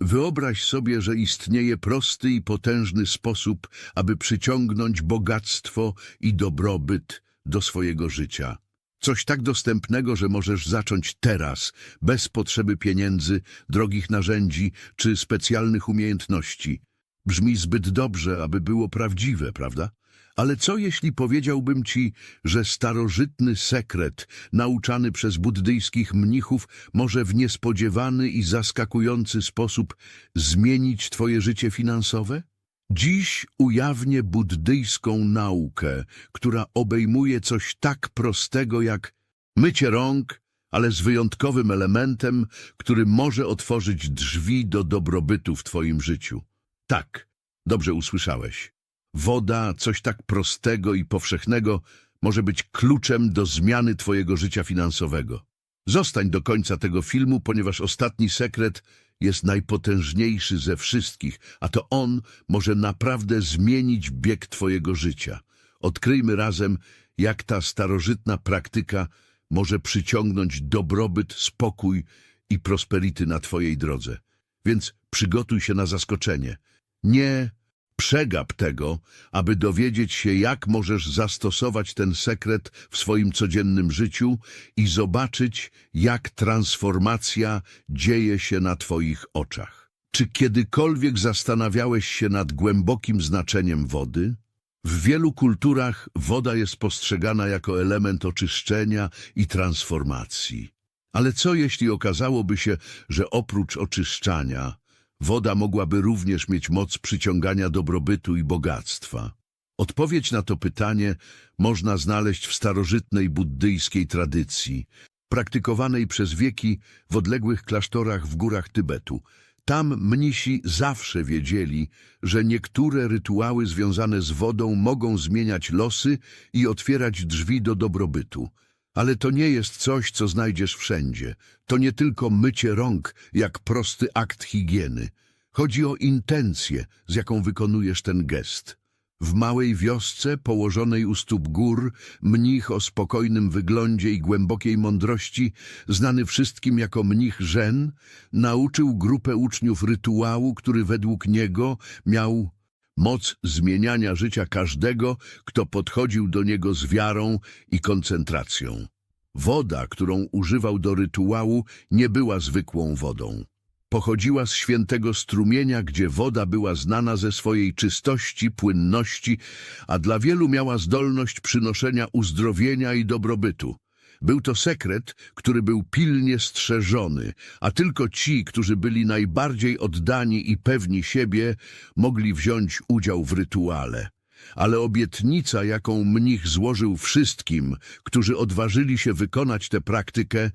Wyobraź sobie, że istnieje prosty i potężny sposób, aby przyciągnąć bogactwo i dobrobyt do swojego życia. Coś tak dostępnego, że możesz zacząć teraz, bez potrzeby pieniędzy, drogich narzędzi czy specjalnych umiejętności. Brzmi zbyt dobrze, aby było prawdziwe, prawda? Ale co jeśli powiedziałbym ci, że starożytny sekret, nauczany przez buddyjskich mnichów, może w niespodziewany i zaskakujący sposób zmienić twoje życie finansowe? Dziś ujawnię buddyjską naukę, która obejmuje coś tak prostego jak mycie rąk, ale z wyjątkowym elementem, który może otworzyć drzwi do dobrobytu w twoim życiu. Tak, dobrze usłyszałeś. Woda, coś tak prostego i powszechnego, może być kluczem do zmiany twojego życia finansowego. Zostań do końca tego filmu, ponieważ ostatni sekret jest najpotężniejszy ze wszystkich, a to on może naprawdę zmienić bieg twojego życia. Odkryjmy razem, jak ta starożytna praktyka może przyciągnąć dobrobyt, spokój i prosperity na twojej drodze. Więc przygotuj się na zaskoczenie. Nie przegap tego, aby dowiedzieć się, jak możesz zastosować ten sekret w swoim codziennym życiu i zobaczyć, jak transformacja dzieje się na Twoich oczach. Czy kiedykolwiek zastanawiałeś się nad głębokim znaczeniem wody? W wielu kulturach woda jest postrzegana jako element oczyszczenia i transformacji. Ale co jeśli okazałoby się, że oprócz oczyszczania, woda mogłaby również mieć moc przyciągania dobrobytu i bogactwa? Odpowiedź na to pytanie można znaleźć w starożytnej buddyjskiej tradycji, praktykowanej przez wieki w odległych klasztorach w górach Tybetu. Tam mnisi zawsze wiedzieli, że niektóre rytuały związane z wodą mogą zmieniać losy i otwierać drzwi do dobrobytu. Ale to nie jest coś, co znajdziesz wszędzie. To nie tylko mycie rąk, jak prosty akt higieny. Chodzi o intencję, z jaką wykonujesz ten gest. W małej wiosce, położonej u stóp gór, mnich o spokojnym wyglądzie i głębokiej mądrości, znany wszystkim jako mnich Żen, nauczył grupę uczniów rytuału, który według niego miał moc zmieniania życia każdego, kto podchodził do niego z wiarą i koncentracją. Woda, którą używał do rytuału, nie była zwykłą wodą. Pochodziła z świętego strumienia, gdzie woda była znana ze swojej czystości, płynności, a dla wielu miała zdolność przynoszenia uzdrowienia i dobrobytu. Był to sekret, który był pilnie strzeżony, a tylko ci, którzy byli najbardziej oddani i pewni siebie, mogli wziąć udział w rytuale. Ale obietnica, jaką mnich złożył wszystkim, którzy odważyli się wykonać tę praktykę,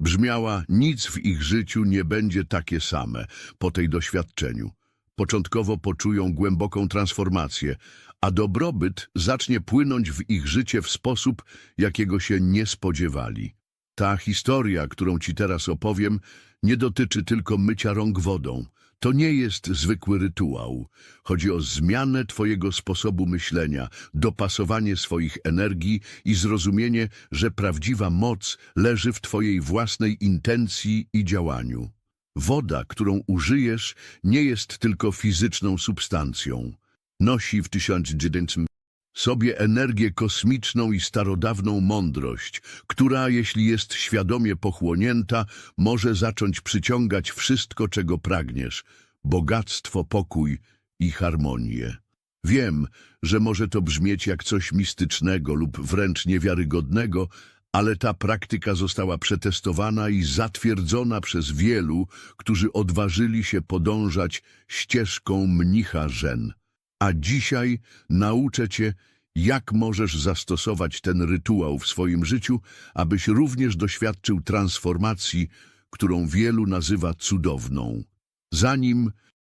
brzmiała nic w ich życiu nie będzie takie same po tej doświadczeniu. Początkowo poczują głęboką transformację, a dobrobyt zacznie płynąć w ich życie w sposób, jakiego się nie spodziewali. Ta historia, którą ci teraz opowiem, nie dotyczy tylko mycia rąk wodą. To nie jest zwykły rytuał. Chodzi o zmianę twojego sposobu myślenia, dopasowanie swoich energii i zrozumienie, że prawdziwa moc leży w twojej własnej intencji i działaniu. Woda, którą użyjesz, nie jest tylko fizyczną substancją. Nosi w 1900 sobie energię kosmiczną i starodawną mądrość, która, jeśli jest świadomie pochłonięta, może zacząć przyciągać wszystko, czego pragniesz – bogactwo, pokój i harmonię. Wiem, że może to brzmieć jak coś mistycznego lub wręcz niewiarygodnego, ale ta praktyka została przetestowana i zatwierdzona przez wielu, którzy odważyli się podążać ścieżką mnicha Żen. A dzisiaj nauczę Cię, jak możesz zastosować ten rytuał w swoim życiu, abyś również doświadczył transformacji, którą wielu nazywa cudowną. Zanim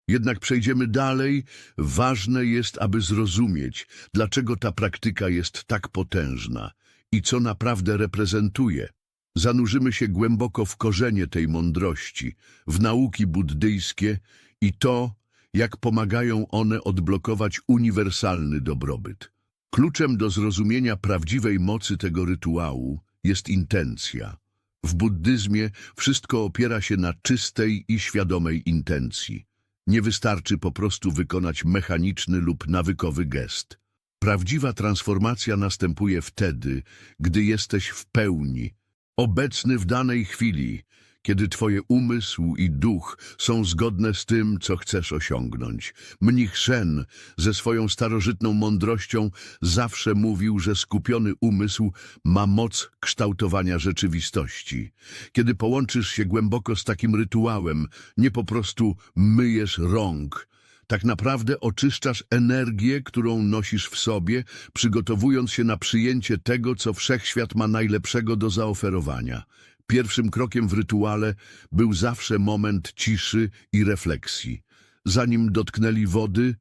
jednak przejdziemy dalej, ważne jest, aby zrozumieć, dlaczego ta praktyka jest tak potężna i co naprawdę reprezentuje. Zanurzymy się głęboko w korzenie tej mądrości, w nauki buddyjskie i to, jak pomagają one odblokować uniwersalny dobrobyt. Kluczem do zrozumienia prawdziwej mocy tego rytuału jest intencja. W buddyzmie wszystko opiera się na czystej i świadomej intencji. Nie wystarczy po prostu wykonać mechaniczny lub nawykowy gest. Prawdziwa transformacja następuje wtedy, gdy jesteś w pełni, obecny w danej chwili, kiedy twoje umysł i duch są zgodne z tym, co chcesz osiągnąć. Mnich Shen ze swoją starożytną mądrością zawsze mówił, że skupiony umysł ma moc kształtowania rzeczywistości. Kiedy połączysz się głęboko z takim rytuałem, nie po prostu myjesz rąk, tak naprawdę oczyszczasz energię, którą nosisz w sobie, przygotowując się na przyjęcie tego, co wszechświat ma najlepszego do zaoferowania. Pierwszym krokiem w rytuale był zawsze moment ciszy i refleksji. Zanim dotknęli wody,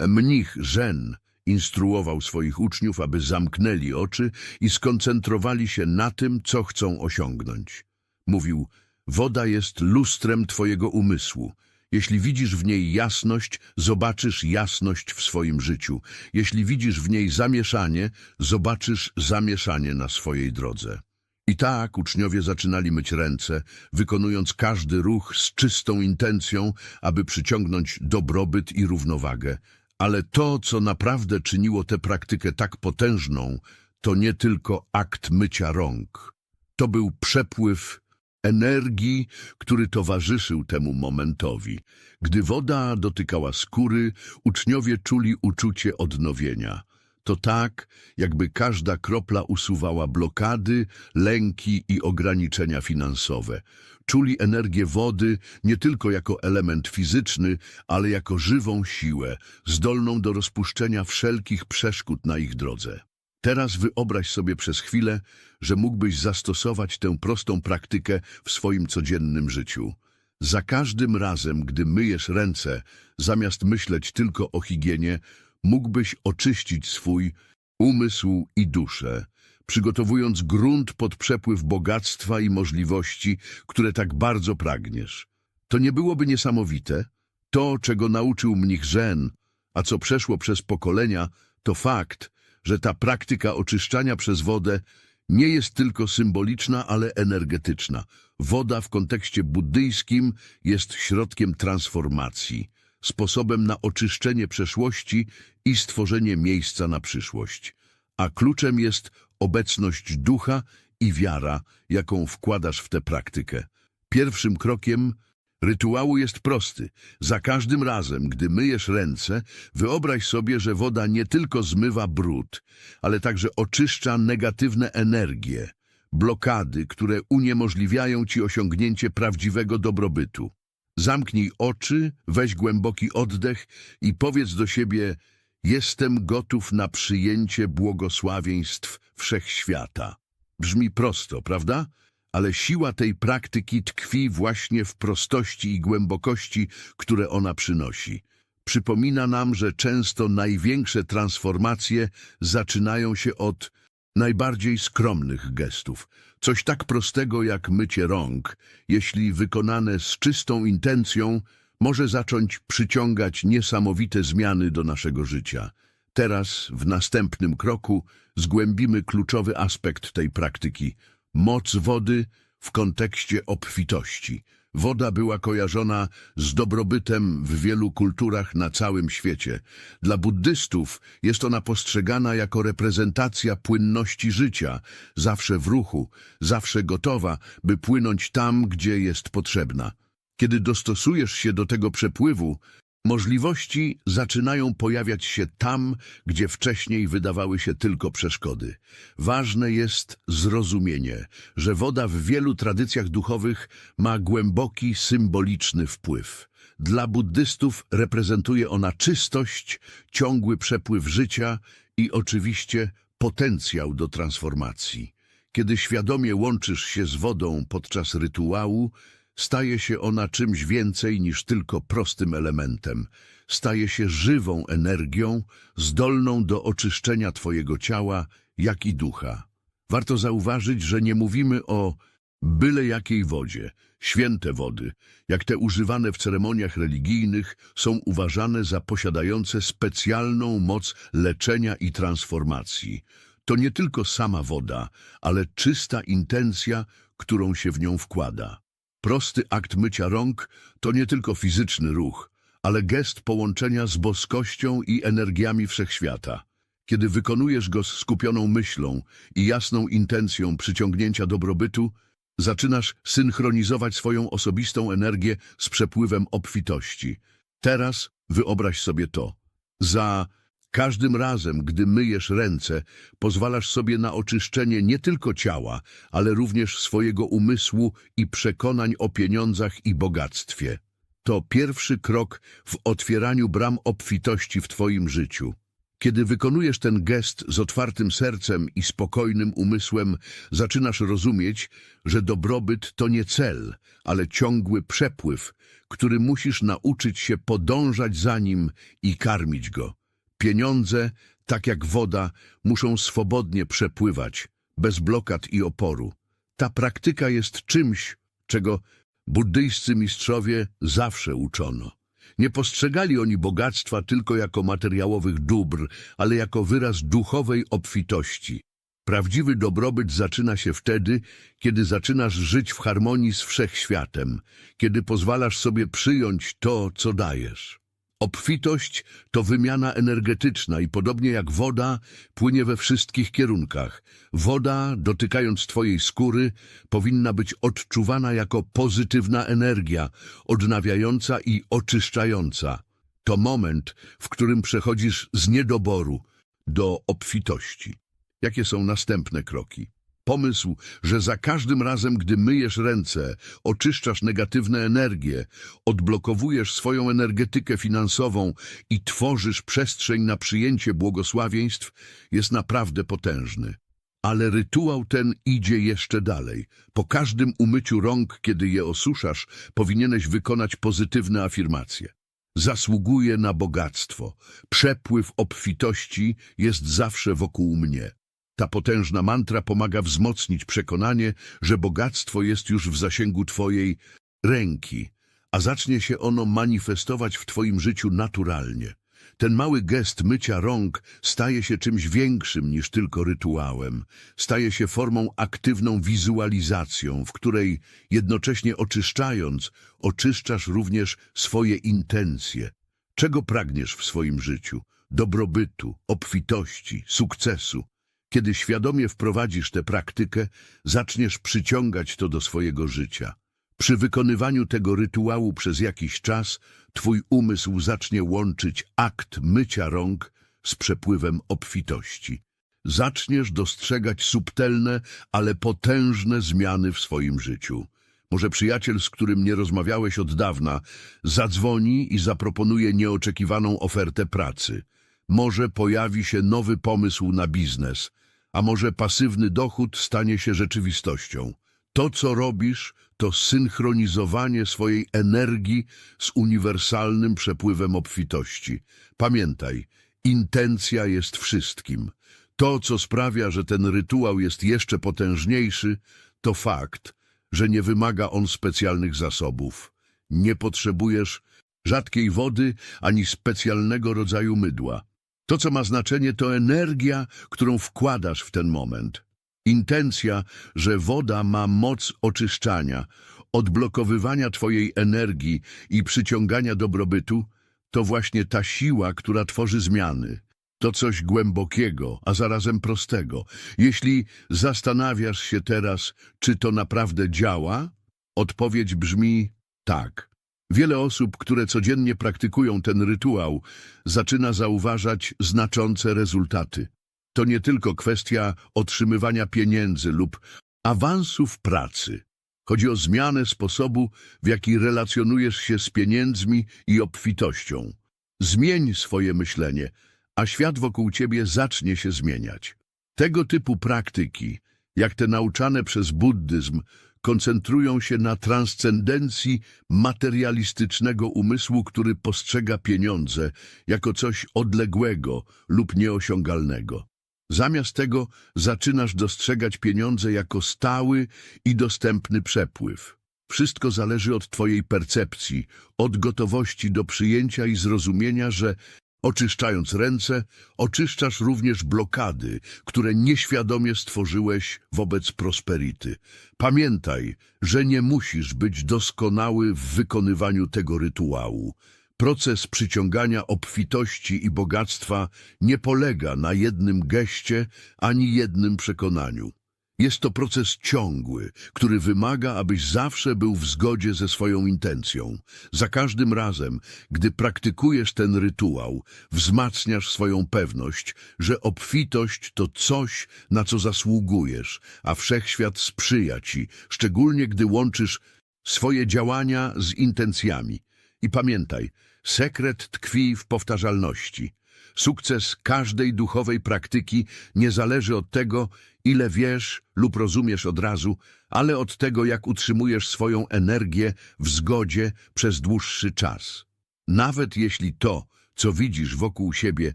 mnich Żen instruował swoich uczniów, aby zamknęli oczy i skoncentrowali się na tym, co chcą osiągnąć. Mówił, woda jest lustrem twojego umysłu. Jeśli widzisz w niej jasność, zobaczysz jasność w swoim życiu. Jeśli widzisz w niej zamieszanie, zobaczysz zamieszanie na swojej drodze. I tak uczniowie zaczynali myć ręce, wykonując każdy ruch z czystą intencją, aby przyciągnąć dobrobyt i równowagę. Ale to, co naprawdę czyniło tę praktykę tak potężną, to nie tylko akt mycia rąk. To był przepływ energii, który towarzyszył temu momentowi. Gdy woda dotykała skóry, uczniowie czuli uczucie odnowienia. To tak, jakby każda kropla usuwała blokady, lęki i ograniczenia finansowe. Czuli energię wody nie tylko jako element fizyczny, ale jako żywą siłę, zdolną do rozpuszczenia wszelkich przeszkód na ich drodze. Teraz wyobraź sobie przez chwilę, że mógłbyś zastosować tę prostą praktykę w swoim codziennym życiu. Za każdym razem, gdy myjesz ręce, zamiast myśleć tylko o higienie, mógłbyś oczyścić swój umysł i duszę, przygotowując grunt pod przepływ bogactwa i możliwości, które tak bardzo pragniesz. To nie byłoby niesamowite? To, czego nauczył mnich Żen, a co przeszło przez pokolenia, to fakt, że ta praktyka oczyszczania przez wodę nie jest tylko symboliczna, ale energetyczna. Woda w kontekście buddyjskim jest środkiem transformacji, sposobem na oczyszczenie przeszłości i stworzenie miejsca na przyszłość. A kluczem jest obecność ducha i wiara, jaką wkładasz w tę praktykę. Pierwszym krokiem rytuału jest prosty. Za każdym razem, gdy myjesz ręce, wyobraź sobie, że woda nie tylko zmywa brud, ale także oczyszcza negatywne energie, blokady, które uniemożliwiają ci osiągnięcie prawdziwego dobrobytu. Zamknij oczy, weź głęboki oddech i powiedz do siebie Jestem gotów na przyjęcie błogosławieństw wszechświata. Brzmi prosto, prawda? Ale siła tej praktyki tkwi właśnie w prostości i głębokości, które ona przynosi. Przypomina nam, że często największe transformacje zaczynają się od najbardziej skromnych gestów. Coś tak prostego jak mycie rąk, jeśli wykonane z czystą intencją, może zacząć przyciągać niesamowite zmiany do naszego życia. Teraz, w następnym kroku, zgłębimy kluczowy aspekt tej praktyki – moc wody w kontekście obfitości. Woda była kojarzona z dobrobytem w wielu kulturach na całym świecie. Dla buddystów jest ona postrzegana jako reprezentacja płynności życia, zawsze w ruchu, zawsze gotowa, by płynąć tam, gdzie jest potrzebna. Kiedy dostosujesz się do tego przepływu, możliwości zaczynają pojawiać się tam, gdzie wcześniej wydawały się tylko przeszkody. Ważne jest zrozumienie, że woda w wielu tradycjach duchowych ma głęboki, symboliczny wpływ. Dla buddystów reprezentuje ona czystość, ciągły przepływ życia i oczywiście potencjał do transformacji. Kiedy świadomie łączysz się z wodą podczas rytuału, Staje się ona czymś więcej niż tylko prostym elementem. Staje się żywą energią, zdolną do oczyszczenia Twojego ciała, jak i ducha. Warto zauważyć, że nie mówimy o byle jakiej wodzie. Święte wody, jak te używane w ceremoniach religijnych, są uważane za posiadające specjalną moc leczenia i transformacji. To nie tylko sama woda, ale czysta intencja, którą się w nią wkłada. Prosty akt mycia rąk to nie tylko fizyczny ruch, ale gest połączenia z boskością i energiami wszechświata. Kiedy wykonujesz go z skupioną myślą i jasną intencją przyciągnięcia dobrobytu, zaczynasz synchronizować swoją osobistą energię z przepływem obfitości. Teraz wyobraź sobie to. Za każdym razem, gdy myjesz ręce, pozwalasz sobie na oczyszczenie nie tylko ciała, ale również swojego umysłu i przekonań o pieniądzach i bogactwie. To pierwszy krok w otwieraniu bram obfitości w Twoim życiu. Kiedy wykonujesz ten gest z otwartym sercem i spokojnym umysłem, zaczynasz rozumieć, że dobrobyt to nie cel, ale ciągły przepływ, który musisz nauczyć się podążać za nim i karmić go. Pieniądze, tak jak woda, muszą swobodnie przepływać, bez blokad i oporu. Ta praktyka jest czymś, czego buddyjscy mistrzowie zawsze uczono. Nie postrzegali oni bogactwa tylko jako materiałowych dóbr, ale jako wyraz duchowej obfitości. Prawdziwy dobrobyt zaczyna się wtedy, kiedy zaczynasz żyć w harmonii z wszechświatem, kiedy pozwalasz sobie przyjąć to, co dajesz. Obfitość to wymiana energetyczna i podobnie jak woda płynie we wszystkich kierunkach. Woda, dotykając Twojej skóry, powinna być odczuwana jako pozytywna energia, odnawiająca i oczyszczająca. To moment, w którym przechodzisz z niedoboru do obfitości. Jakie są następne kroki? Pomysł, że za każdym razem, gdy myjesz ręce, oczyszczasz negatywne energie, odblokowujesz swoją energetykę finansową i tworzysz przestrzeń na przyjęcie błogosławieństw, jest naprawdę potężny. Ale rytuał ten idzie jeszcze dalej. Po każdym umyciu rąk, kiedy je osuszasz, powinieneś wykonać pozytywne afirmacje. Zasługuję na bogactwo. Przepływ obfitości jest zawsze wokół mnie. Ta potężna mantra pomaga wzmocnić przekonanie, że bogactwo jest już w zasięgu Twojej ręki, a zacznie się ono manifestować w Twoim życiu naturalnie. Ten mały gest mycia rąk staje się czymś większym niż tylko rytuałem. Staje się formą aktywną wizualizacją, w której jednocześnie oczyszczając, oczyszczasz również swoje intencje. Czego pragniesz w swoim życiu? Dobrobytu, obfitości, sukcesu. Kiedy świadomie wprowadzisz tę praktykę, zaczniesz przyciągać to do swojego życia. Przy wykonywaniu tego rytuału przez jakiś czas twój umysł zacznie łączyć akt mycia rąk z przepływem obfitości. Zaczniesz dostrzegać subtelne, ale potężne zmiany w swoim życiu. Może przyjaciel, z którym nie rozmawiałeś od dawna, zadzwoni i zaproponuje nieoczekiwaną ofertę pracy. Może pojawi się nowy pomysł na biznes, a może pasywny dochód stanie się rzeczywistością. To, co robisz, to synchronizowanie swojej energii z uniwersalnym przepływem obfitości. Pamiętaj, intencja jest wszystkim. To, co sprawia, że ten rytuał jest jeszcze potężniejszy, to fakt, że nie wymaga on specjalnych zasobów. Nie potrzebujesz rzadkiej wody ani specjalnego rodzaju mydła. To, co ma znaczenie, to energia, którą wkładasz w ten moment. Intencja, że woda ma moc oczyszczania, odblokowywania Twojej energii i przyciągania dobrobytu, to właśnie ta siła, która tworzy zmiany. To coś głębokiego, a zarazem prostego. Jeśli zastanawiasz się teraz, czy to naprawdę działa, odpowiedź brzmi tak. Wiele osób, które codziennie praktykują ten rytuał, zaczyna zauważać znaczące rezultaty. To nie tylko kwestia otrzymywania pieniędzy lub awansu w pracy. Chodzi o zmianę sposobu, w jaki relacjonujesz się z pieniędzmi i obfitością. Zmień swoje myślenie, a świat wokół ciebie zacznie się zmieniać. Tego typu praktyki, jak te nauczane przez buddyzm, koncentrują się na transcendencji materialistycznego umysłu, który postrzega pieniądze jako coś odległego lub nieosiągalnego. Zamiast tego zaczynasz dostrzegać pieniądze jako stały i dostępny przepływ. Wszystko zależy od Twojej percepcji, od gotowości do przyjęcia i zrozumienia, że Oczyszczając ręce, oczyszczasz również blokady, które nieświadomie stworzyłeś wobec prosperity. Pamiętaj, że nie musisz być doskonały w wykonywaniu tego rytuału. Proces przyciągania obfitości i bogactwa nie polega na jednym geście ani jednym przekonaniu. Jest to proces ciągły, który wymaga, abyś zawsze był w zgodzie ze swoją intencją. Za każdym razem, gdy praktykujesz ten rytuał, wzmacniasz swoją pewność, że obfitość to coś, na co zasługujesz, a wszechświat sprzyja ci, szczególnie gdy łączysz swoje działania z intencjami. I pamiętaj, sekret tkwi w powtarzalności. Sukces każdej duchowej praktyki nie zależy od tego, ile wiesz lub rozumiesz od razu, ale od tego, jak utrzymujesz swoją energię w zgodzie przez dłuższy czas. Nawet jeśli to, co widzisz wokół siebie,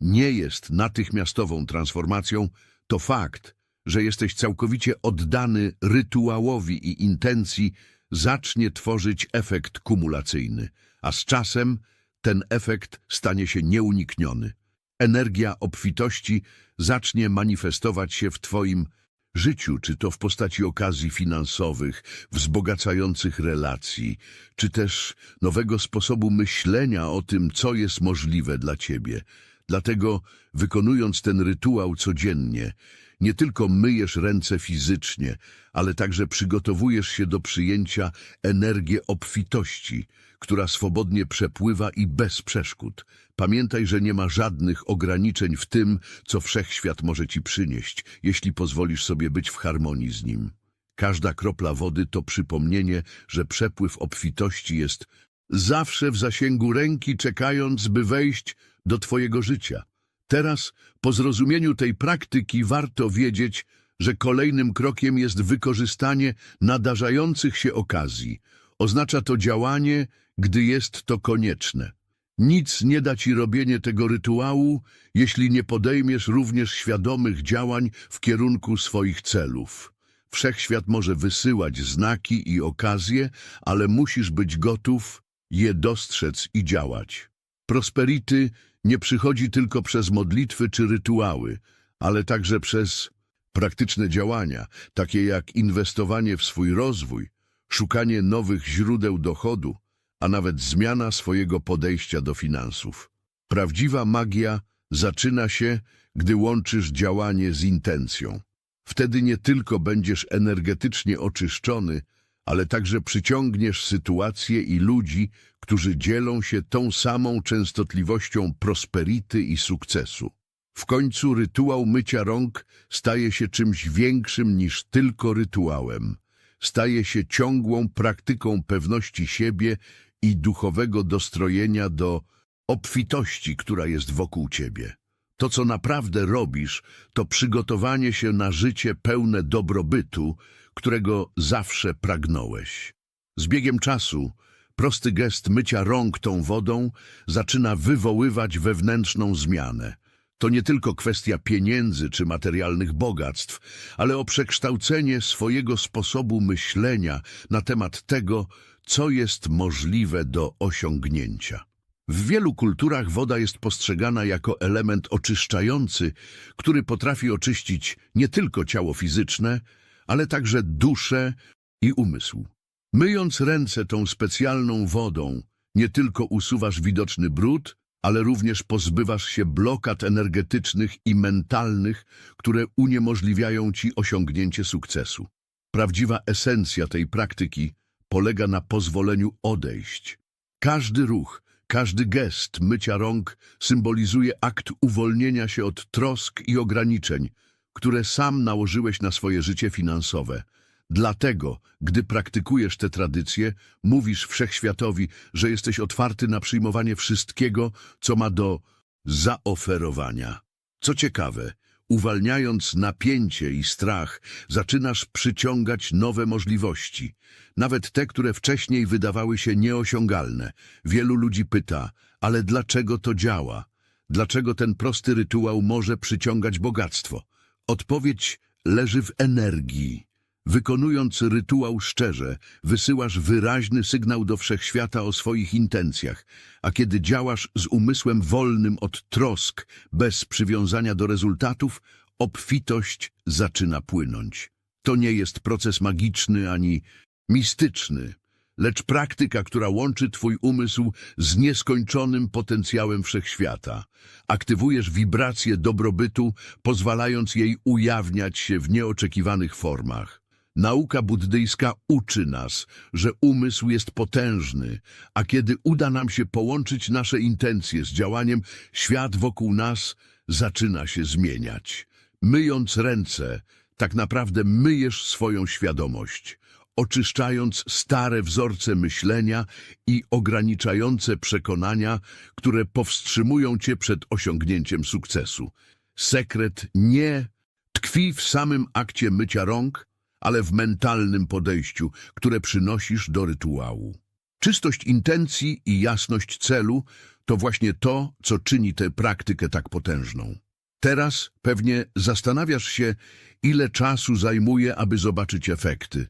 nie jest natychmiastową transformacją, to fakt, że jesteś całkowicie oddany rytuałowi i intencji, zacznie tworzyć efekt kumulacyjny, a z czasem ten efekt stanie się nieunikniony. Energia obfitości zacznie manifestować się w Twoim życiu, czy to w postaci okazji finansowych, wzbogacających relacji, czy też nowego sposobu myślenia o tym, co jest możliwe dla Ciebie. Dlatego, wykonując ten rytuał codziennie, nie tylko myjesz ręce fizycznie, ale także przygotowujesz się do przyjęcia energii obfitości, która swobodnie przepływa i bez przeszkód. Pamiętaj, że nie ma żadnych ograniczeń w tym, co wszechświat może ci przynieść, jeśli pozwolisz sobie być w harmonii z nim. Każda kropla wody to przypomnienie, że przepływ obfitości jest zawsze w zasięgu ręki, czekając, by wejść do twojego życia. Teraz, po zrozumieniu tej praktyki, warto wiedzieć, że kolejnym krokiem jest wykorzystanie nadarzających się okazji. Oznacza to działanie, gdy jest to konieczne. Nic nie da ci robienie tego rytuału, jeśli nie podejmiesz również świadomych działań w kierunku swoich celów. Wszechświat może wysyłać znaki i okazje, ale musisz być gotów je dostrzec i działać. Prosperity nie przychodzi tylko przez modlitwy czy rytuały, ale także przez praktyczne działania, takie jak inwestowanie w swój rozwój, szukanie nowych źródeł dochodu, a nawet zmiana swojego podejścia do finansów. Prawdziwa magia zaczyna się, gdy łączysz działanie z intencją. Wtedy nie tylko będziesz energetycznie oczyszczony, ale także przyciągniesz sytuacje i ludzi, którzy dzielą się tą samą częstotliwością prosperity i sukcesu. W końcu rytuał mycia rąk staje się czymś większym niż tylko rytuałem. Staje się ciągłą praktyką pewności siebie i duchowego dostrojenia do obfitości, która jest wokół ciebie. To, co naprawdę robisz, to przygotowanie się na życie pełne dobrobytu, którego zawsze pragnąłeś. Z biegiem czasu prosty gest mycia rąk tą wodą zaczyna wywoływać wewnętrzną zmianę. To nie tylko kwestia pieniędzy czy materialnych bogactw, ale o przekształcenie swojego sposobu myślenia na temat tego, co jest możliwe do osiągnięcia. W wielu kulturach woda jest postrzegana jako element oczyszczający, który potrafi oczyścić nie tylko ciało fizyczne, ale także duszę i umysł. Myjąc ręce tą specjalną wodą, nie tylko usuwasz widoczny brud, ale również pozbywasz się blokad energetycznych i mentalnych, które uniemożliwiają ci osiągnięcie sukcesu. Prawdziwa esencja tej praktyki polega na pozwoleniu odejść. Każdy ruch, każdy gest mycia rąk symbolizuje akt uwolnienia się od trosk i ograniczeń, które sam nałożyłeś na swoje życie finansowe. Dlatego, gdy praktykujesz te tradycje, mówisz wszechświatowi, że jesteś otwarty na przyjmowanie wszystkiego, co ma do zaoferowania. Co ciekawe, uwalniając napięcie i strach, zaczynasz przyciągać nowe możliwości, nawet te, które wcześniej wydawały się nieosiągalne. Wielu ludzi pyta, ale dlaczego to działa? Dlaczego ten prosty rytuał może przyciągać bogactwo? Odpowiedź leży w energii. Wykonując rytuał szczerze, wysyłasz wyraźny sygnał do wszechświata o swoich intencjach, a kiedy działasz z umysłem wolnym od trosk, bez przywiązania do rezultatów, obfitość zaczyna płynąć. To nie jest proces magiczny ani mistyczny, lecz praktyka, która łączy Twój umysł z nieskończonym potencjałem wszechświata. Aktywujesz wibrację dobrobytu, pozwalając jej ujawniać się w nieoczekiwanych formach. Nauka buddyjska uczy nas, że umysł jest potężny, a kiedy uda nam się połączyć nasze intencje z działaniem, świat wokół nas zaczyna się zmieniać. Myjąc ręce, tak naprawdę myjesz swoją świadomość, oczyszczając stare wzorce myślenia i ograniczające przekonania, które powstrzymują cię przed osiągnięciem sukcesu. Sekret nie tkwi w samym akcie mycia rąk, ale w mentalnym podejściu, które przynosisz do rytuału. Czystość intencji i jasność celu to właśnie to, co czyni tę praktykę tak potężną. Teraz pewnie zastanawiasz się, ile czasu zajmuje, aby zobaczyć efekty.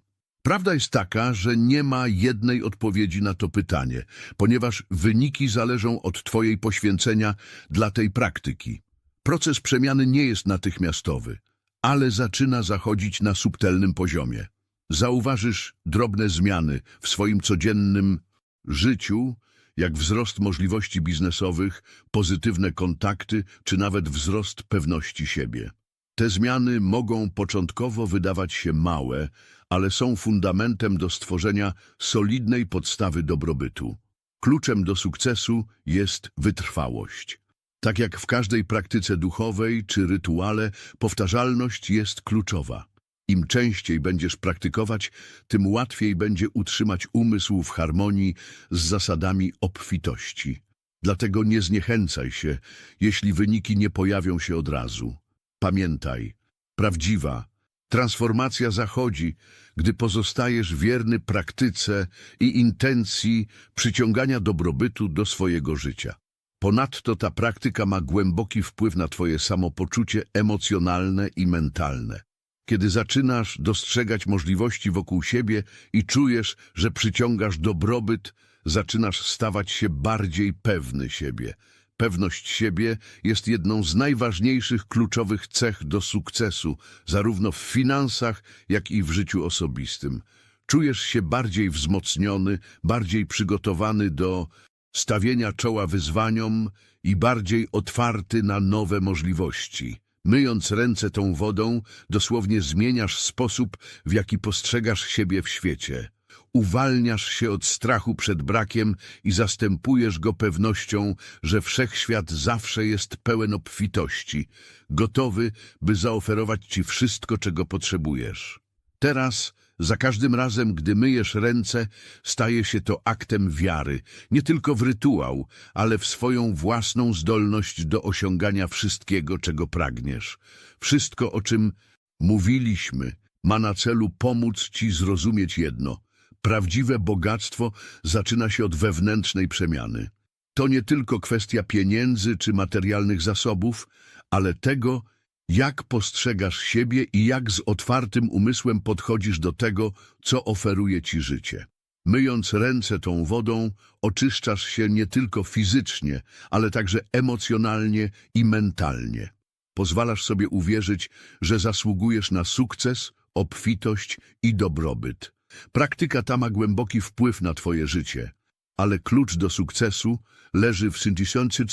Prawda jest taka, że nie ma jednej odpowiedzi na to pytanie, ponieważ wyniki zależą od Twojej poświęcenia dla tej praktyki. Proces przemiany nie jest natychmiastowy, ale zaczyna zachodzić na subtelnym poziomie. Zauważysz drobne zmiany w swoim codziennym życiu, jak wzrost możliwości biznesowych, pozytywne kontakty czy nawet wzrost pewności siebie. Te zmiany mogą początkowo wydawać się małe, ale są fundamentem do stworzenia solidnej podstawy dobrobytu. Kluczem do sukcesu jest wytrwałość. Tak jak w każdej praktyce duchowej czy rytuale, powtarzalność jest kluczowa. Im częściej będziesz praktykować, tym łatwiej będzie utrzymać umysł w harmonii z zasadami obfitości. Dlatego nie zniechęcaj się, jeśli wyniki nie pojawią się od razu. Pamiętaj, prawdziwa transformacja zachodzi, gdy pozostajesz wierny praktyce i intencji przyciągania dobrobytu do swojego życia. Ponadto ta praktyka ma głęboki wpływ na Twoje samopoczucie emocjonalne i mentalne. Kiedy zaczynasz dostrzegać możliwości wokół siebie i czujesz, że przyciągasz dobrobyt, zaczynasz stawać się bardziej pewny siebie. Pewność siebie jest jedną z najważniejszych kluczowych cech do sukcesu, zarówno w finansach, jak i w życiu osobistym. Czujesz się bardziej wzmocniony, bardziej przygotowany do stawienia czoła wyzwaniom i bardziej otwarty na nowe możliwości. Myjąc ręce tą wodą, dosłownie zmieniasz sposób, w jaki postrzegasz siebie w świecie. Uwalniasz się od strachu przed brakiem i zastępujesz go pewnością, że wszechświat zawsze jest pełen obfitości, gotowy, by zaoferować ci wszystko, czego potrzebujesz. Teraz, za każdym razem, gdy myjesz ręce, staje się to aktem wiary, nie tylko w rytuał, ale w swoją własną zdolność do osiągania wszystkiego, czego pragniesz. Wszystko, o czym mówiliśmy, ma na celu pomóc ci zrozumieć jedno. Prawdziwe bogactwo zaczyna się od wewnętrznej przemiany. To nie tylko kwestia pieniędzy czy materialnych zasobów, ale tego, jak postrzegasz siebie i jak z otwartym umysłem podchodzisz do tego, co oferuje ci życie. Myjąc ręce tą wodą, oczyszczasz się nie tylko fizycznie, ale także emocjonalnie i mentalnie. Pozwalasz sobie uwierzyć, że zasługujesz na sukces, obfitość i dobrobyt. Praktyka ta ma głęboki wpływ na twoje życie, ale klucz do sukcesu leży w syntysiący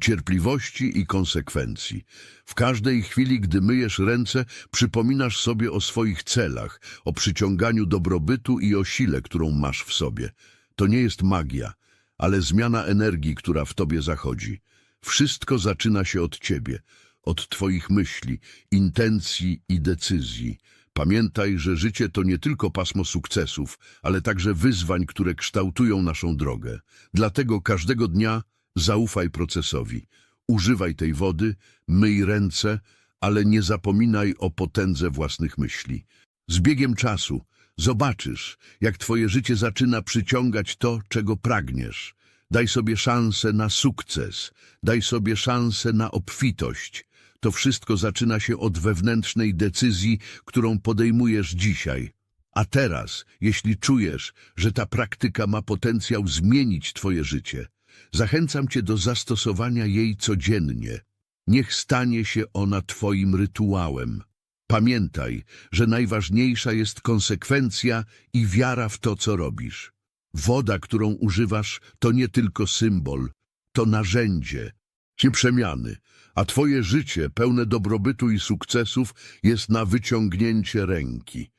cierpliwości i konsekwencji. W każdej chwili, gdy myjesz ręce, przypominasz sobie o swoich celach, o przyciąganiu dobrobytu i o sile, którą masz w sobie. To nie jest magia, ale zmiana energii, która w tobie zachodzi. Wszystko zaczyna się od ciebie, od twoich myśli, intencji i decyzji. Pamiętaj, że życie to nie tylko pasmo sukcesów, ale także wyzwań, które kształtują naszą drogę. Dlatego każdego dnia Zaufaj procesowi. Używaj tej wody, myj ręce, ale nie zapominaj o potędze własnych myśli. Z biegiem czasu zobaczysz, jak twoje życie zaczyna przyciągać to, czego pragniesz. Daj sobie szansę na sukces, daj sobie szansę na obfitość. To wszystko zaczyna się od wewnętrznej decyzji, którą podejmujesz dzisiaj. A teraz, jeśli czujesz, że ta praktyka ma potencjał zmienić Twoje życie, zachęcam Cię do zastosowania jej codziennie. Niech stanie się ona Twoim rytuałem. Pamiętaj, że najważniejsza jest konsekwencja i wiara w to, co robisz. Woda, którą używasz, to nie tylko symbol, to narzędzie, ci przemiany, a Twoje życie, pełne dobrobytu i sukcesów, jest na wyciągnięcie ręki.